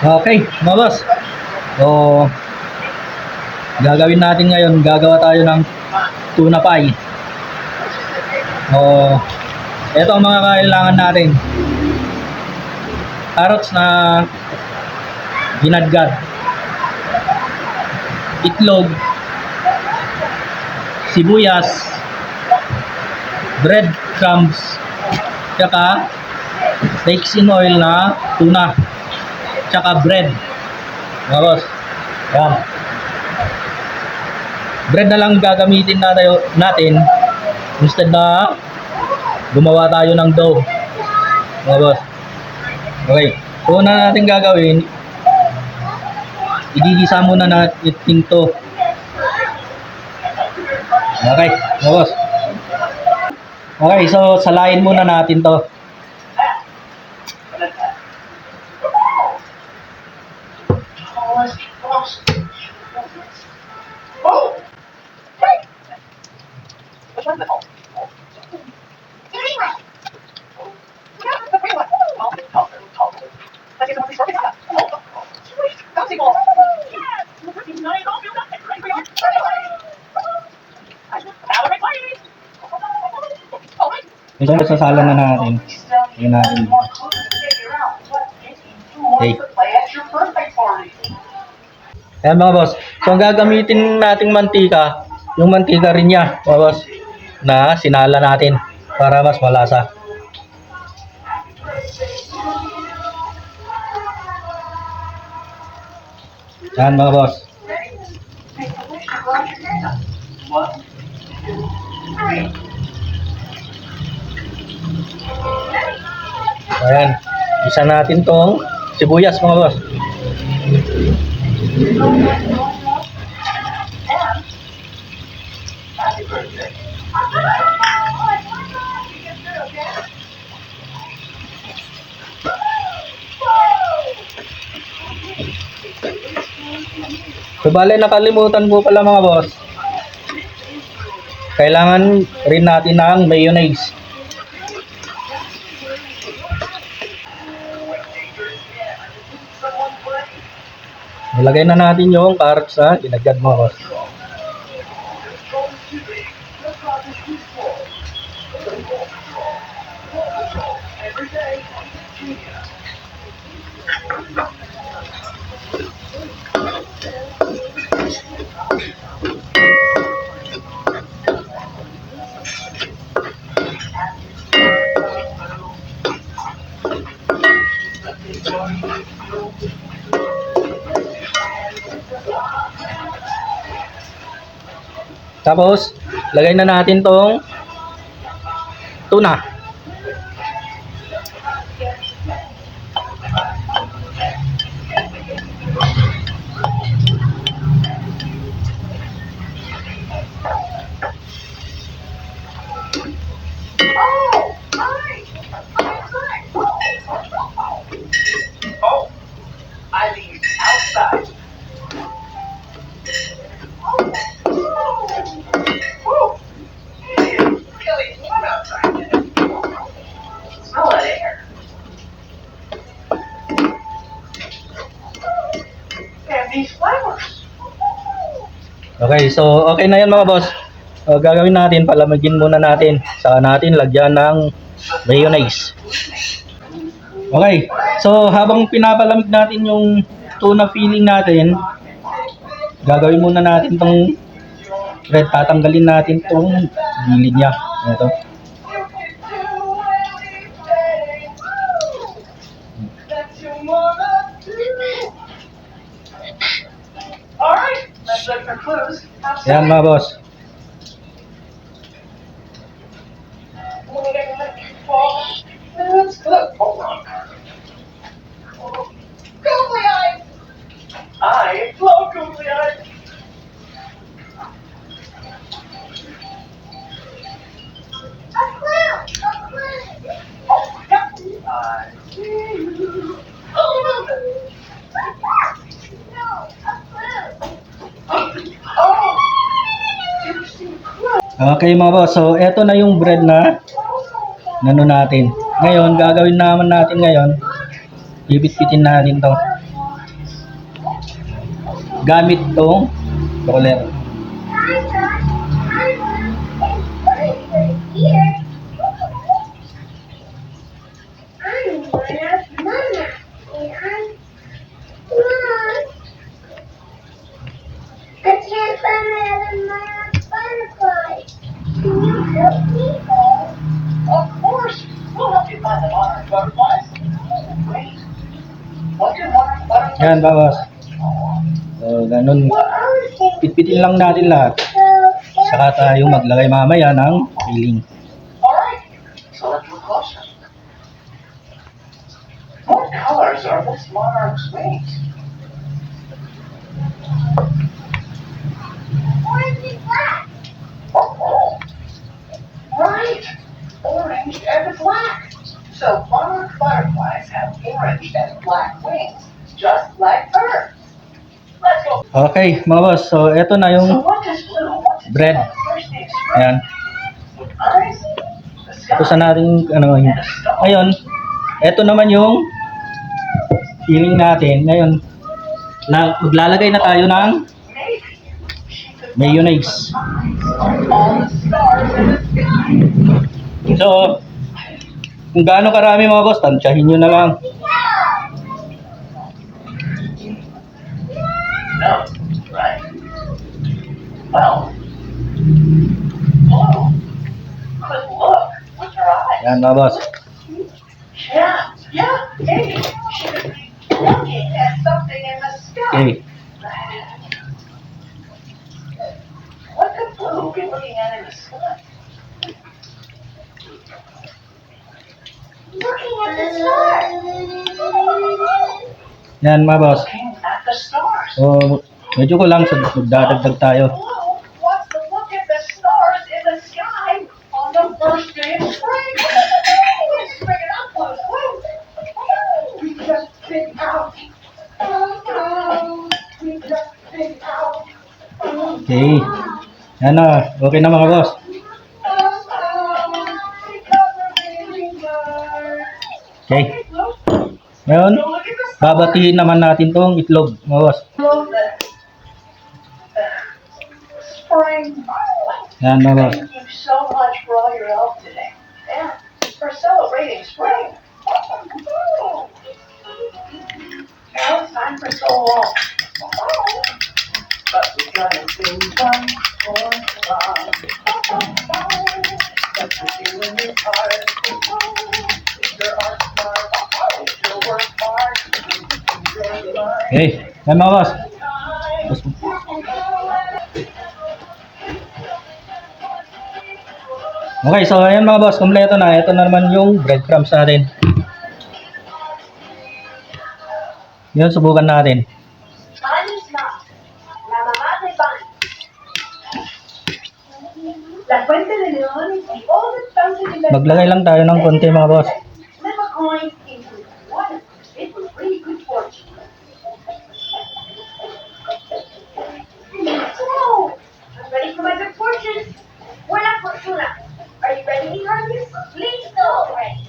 Okay, mga boss. So, gagawin natin ngayon, gagawa tayo ng tuna pie. So, ito ang mga kailangan natin. Carrots na ginadgad. Itlog. Sibuyas. Breadcrumbs. Tsaka, steaks in oil na tuna tsaka bread. Mga boss. Yan. Bread na lang gagamitin na tayo, natin instead na gumawa tayo ng dough. Mga boss. Okay. So, una natin gagawin, igigisa muna natin to. Okay, mga boss. Okay, so salain muna natin to. Ito masasalang na natin. Tingnan natin. Okay. Ayan mga boss. So ang gagamitin nating mantika, yung mantika rin niya, mga boss, na sinala natin para mas malasa. Yan mga boss. Ayan. Isa natin tong sibuyas mga boss. So bale nakalimutan ko pala mga boss. Kailangan rin natin ng mayonnaise. Nilagay na natin yung carrots sa dinagdag mo boss. Tapos, lagay na natin tong tuna. Okay, so okay na yan mga boss. Uh, gagawin natin, palamigin muna natin. Saka natin lagyan ng mayonnaise. Okay, so habang pinapalamig natin yung tuna filling natin, gagawin muna natin tong red, tatanggalin natin tong gilid niya. Ito. Yan mga boss. Okay mga boss, so eto na yung bread na nano natin. Ngayon, gagawin naman natin ngayon, bibitbitin natin to. Gamit tong roller. Yan, bawas. So, ganun. Pitpitin lang natin lahat. Saka tayo maglagay mamaya ng filling. What colors are this monarch's wings? Orange and black. Oh, right. Orange and black. So monarch butterflies have orange and black wings, just like birds. Let's go. Okay, mga boss. So, eto na So yung what does blue want to bread. Ayan. Ito sa nating, ano, yun. Ngayon, eto naman yung filling natin. Ngayon, na, maglalagay na tayo ng mayonnaise. So, kung gaano karami mga boss, tansyahin nyo na lang. No, right? Well, blue could look with her eyes. Yan mga boss. Yeah, yeah, maybe she could be looking at something in the sky. Okay. What could Blue be looking at in the sky? Looking at the stars. Yan mga boss. Looking at the stars. So, medyo ko lang, magdadagdag tayo. Okay. Na. Okay na mga boss. Okay. Ngayon, babatiin naman natin tong itlog, mga boss. Yan mga boss. For so long. Okay. Yan mga. Okay, so ayan mga boss, kompleto na. Ito na naman yung breadcrumbs natin. Yun, subukan natin. Go. Ready.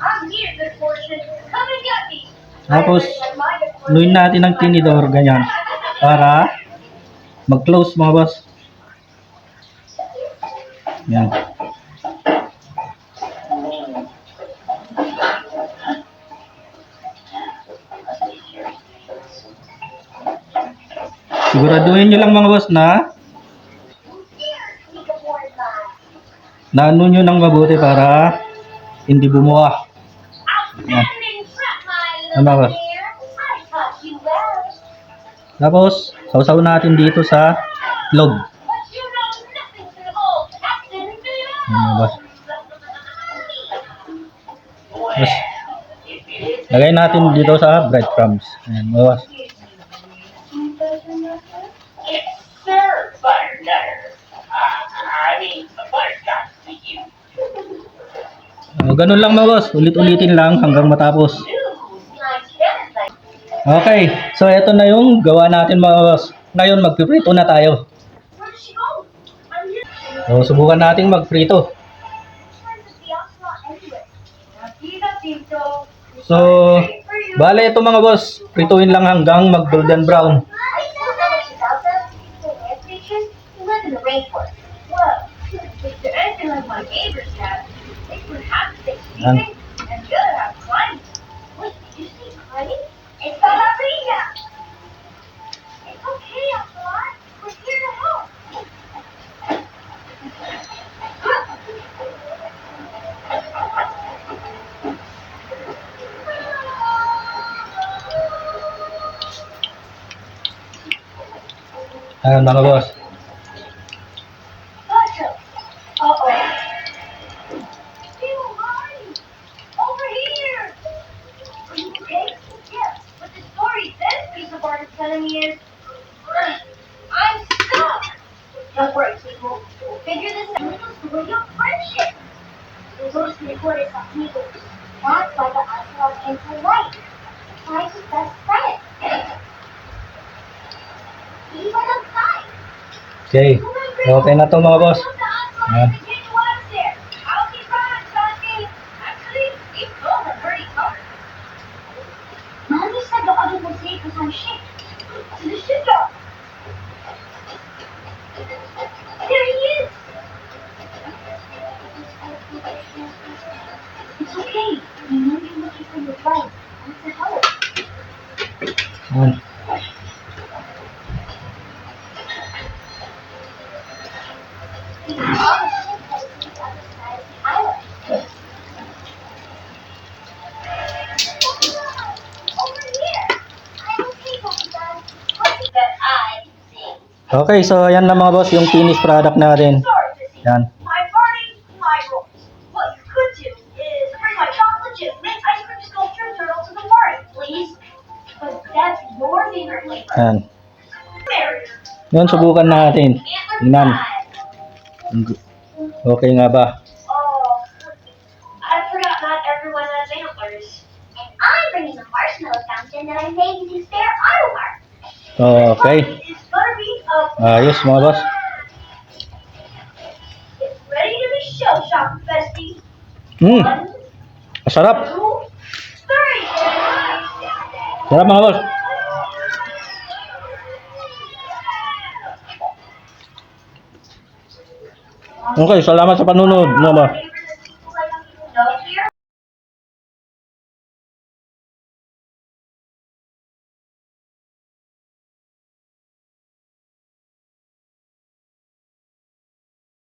I'm here, good fortune. Come and get me. Tapos, I'm my good fortune. luin natin ng tinidor, ganyan. Para mag-close mga boss. Yan. Siguraduhin nyo lang mga boss na naano nyo ng mabuti para hindi bumuha. My Ano ba? little Tapos, sausaw natin dito sa log. Boss. Tapos, lagay natin dito sa breadcrumbs. Ayan, to you. Uh, ganun lang mga boss. Ulit-ulitin lang hanggang matapos. Okay, so eto na yung gawa natin mga boss. Ngayon, magpiprito na tayo. So, subukan nating magprito. So, bale ito mga boss, prituin lang hanggang mag golden brown. I you okay? Yeah, but the story this piece of art is telling Okay. Okay na to mga boss. Ayan. The the. It's okay. We know you're looking for your friend. Want to help. Ayan. Okay, so ayan na mga boss yung finished product natin. Yan. Mary. Yun, subukan natin. Tingnan. Okay nga ba? Oh. Okay. It's gonna be a Ayos mga boss. Hmm, masarap. Sarap mga boss. Okay, salamat sa panunod. No, ba?